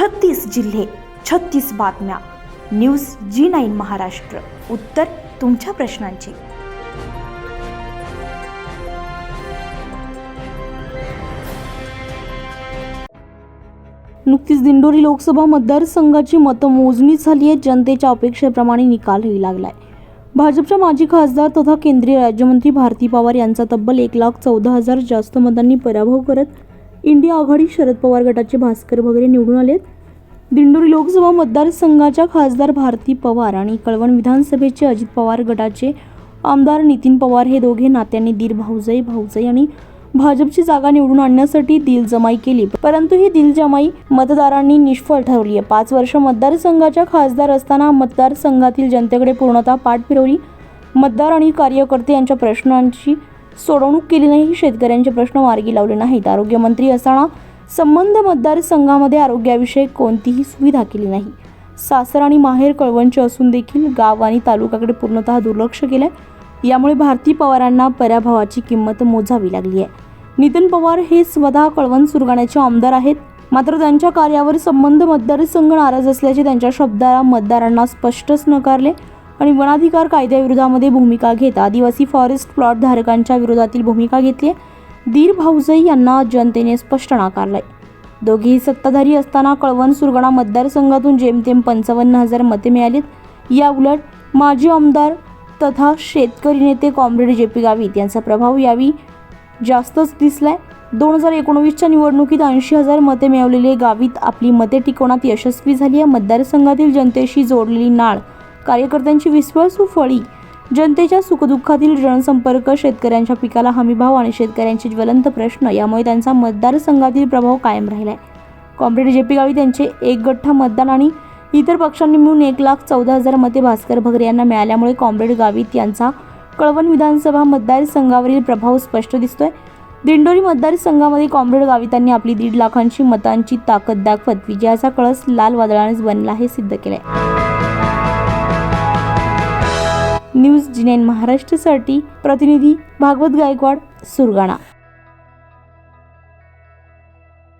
छत्तीस जिल्हे छत्तीस बातम्या. News G nine Maharashtra. उत्तर तुमच्या प्रश्नांची. नुकतीच दिंडोरी लोकसभा मतदारसंघाची मतमोजणी झाली आहे. जनतेच्या अपेक्षेप्रमाणे निकालही लागलाय. भाजपच्या माजी खासदार तथा केंद्रीय राज्यमंत्री भारती पवार यांचा तब्बल एक लाख चौदा हजार जास्त मतांनी पराभव करत इंडिया आघाडी शरद पवार गटाचे भास्कर वगैरे निवडून आले दिंडोरी लोकसभा मतदारसंघाच्या खासदार भारती पवार आणि कळवण विधानसभेचे अजित पवार गटाचे आमदार नितीन पवार हे दोघे नात्यांनी दीर भाऊजाई भाऊजाई आणि भाजपची जागा निवडून आणण्यासाठी दिलजमाई केली. परंतु ही दिलजमाई मतदारांनी निष्फळ ठरवली आहे. पाच वर्ष मतदारसंघाच्या खासदार असताना मतदारसंघातील जनतेकडे पूर्णतः पाठ फिरवली. मतदार आणि कार्यकर्ते यांच्या प्रश्नांची सोडवणूक केली नाही शेतकऱ्यांचे प्रश्न मार्गी लावले नाहीत. आरोग्यमंत्री असताना संबंध मतदारसंघामध्ये आरोग्याविषयक कोणतीही सुविधा केली नाही. सासर आणि माहेर कळवणचे असून देखील गाव आणि तालुक्याकडे पूर्णतः दुर्लक्ष केलंय. यामुळे भारती पवारांना पराभवाची किंमत मोजावी लागली आहे. नितीन पवार हे स्वतः कळवण सुरगाण्याचे आमदार आहेत. मात्र त्यांच्या कार्यावर संबंध मतदारसंघ नाराज असल्याचे त्यांच्या शब्दाला मतदारांना स्पष्टच नकारले. आणि वनाधिकार कायद्याविरोधामध्ये भूमिका घेत आदिवासी फॉरेस्ट प्लॉट धारकांच्या विरोधातील भूमिका घेतली दीर भाऊजई यांना जनतेने स्पष्ट नाकारलंय. दोघेही सत्ताधारी असताना कळवण सुरगणा मतदारसंघातून जेमतेम पंचावन्न हजार मते मिळालीत. या उलट माजी आमदार तथा शेतकरी नेते कॉम्रेड जे पी गावित यांचा प्रभाव यावी जास्तच दिसलाय. दोन हजार एकोणवीसच्या निवडणुकीत ऐंशी हजार मते मिळवलेले गावित आपली मते टिकवण्यात यशस्वी झाली आहे. मतदारसंघातील जनतेशी जोडलेली नाळ कार्यकर्त्यांची विश्वासू फळी जनतेच्या सुखदुःखातील जनसंपर्क शेतकऱ्यांच्या पिकाला हमीभाव आणि शेतकऱ्यांचे ज्वलंत प्रश्न यामुळे त्यांचा मतदारसंघातील प्रभाव कायम राहिला आहे कॉम्रेड जे पी गावी त्यांचे एक गठ्ठा मतदान आणि इतर पक्षांनी मिळून एक लाख चौदा हजार मते भास्कर भगरे यांना मिळाल्यामुळे कॉम्रेड गावित यांचा कळवण विधानसभा मतदारसंघावरील प्रभाव स्पष्ट दिसतोय. दिंडोरी मतदारसंघामध्ये कॉम्रेड गावितांनी आपली दीड लाखांची मतांची ताकद दाखवत विजयाचा कळस लाल वादळानेच बनला हे सिद्ध केलंय. न्यूज जिनेन महाराष्ट्रसाठी प्रतिनिधी भागवत गायकवाड सुरगाणा.